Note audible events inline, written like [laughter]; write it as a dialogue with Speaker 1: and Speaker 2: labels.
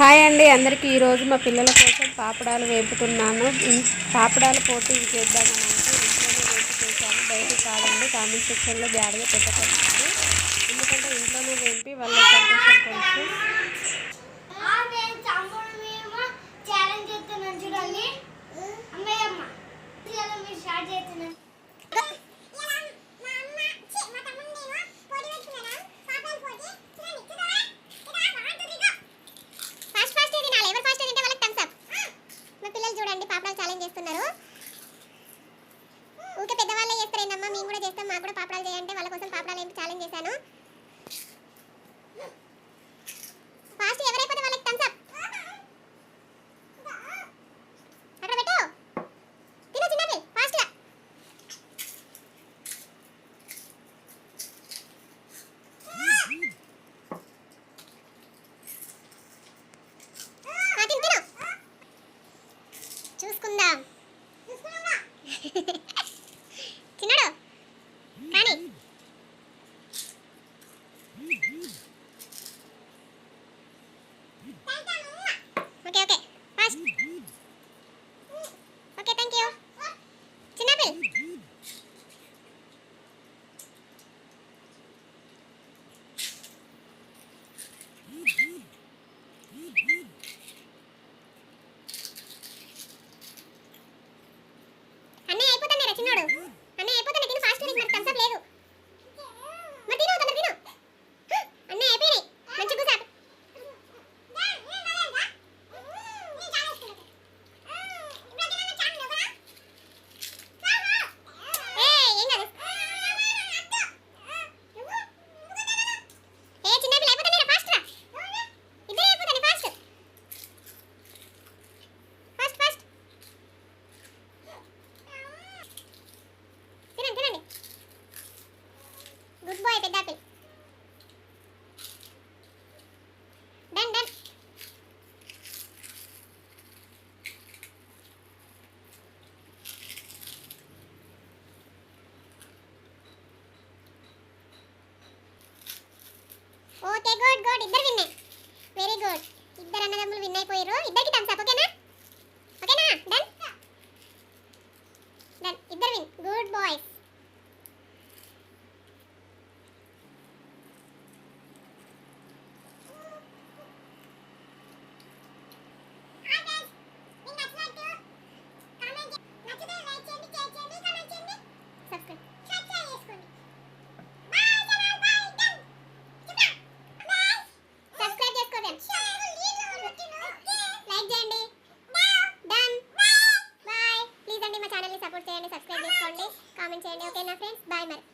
Speaker 1: Hi అండి అందరికీ ఈరోజు మా పిల్లల కోసం పాపడాలు వేపుతున్నాను. పాపడాలు పోటీ చేద్దామని అంటే ఇంట్లోనే వేపు చేశాను బయటికి కాదండి కామెంట్ సెక్షన్లో బ్యాడ్గా పెట్టకండి ఎందుకంటే ఇంట్లోనే
Speaker 2: నాకు కూడా పాపడాలు చేయంటే వాళ్ళ కోసం పాపడాలు ఏంటి ఛాలెంజ్ చేశాను. ఫాస్ట్ ఎవరైపోతే వాళ్ళకి థమ్స్ అప్ అక్కడ పెట్టు. తిను చిన్నవి ఫాస్ట్గా. ఆ, చూసుకుందాం. [laughs] Okay, thank you. Sinapil. పెద్ద apple done done okay good good ఇద్దరు విన్నే వెరీ గుడ్ ఇద్దరు అన్నదమ్ములు విన్ అయిపోయారు ఇద్దరికి థమ్స్ అప్ ఓకేనా ఓకేనా డన్ డన్ ఇద్దరు విన్. గుడ్ బాయ్స్ సపోర్ట్ చేయండి సబ్స్క్రైబ్ చేసుకోండి కామెంట్ చేయండి. ఓకేనా ఫ్రెండ్స్? బాయ్ మరి.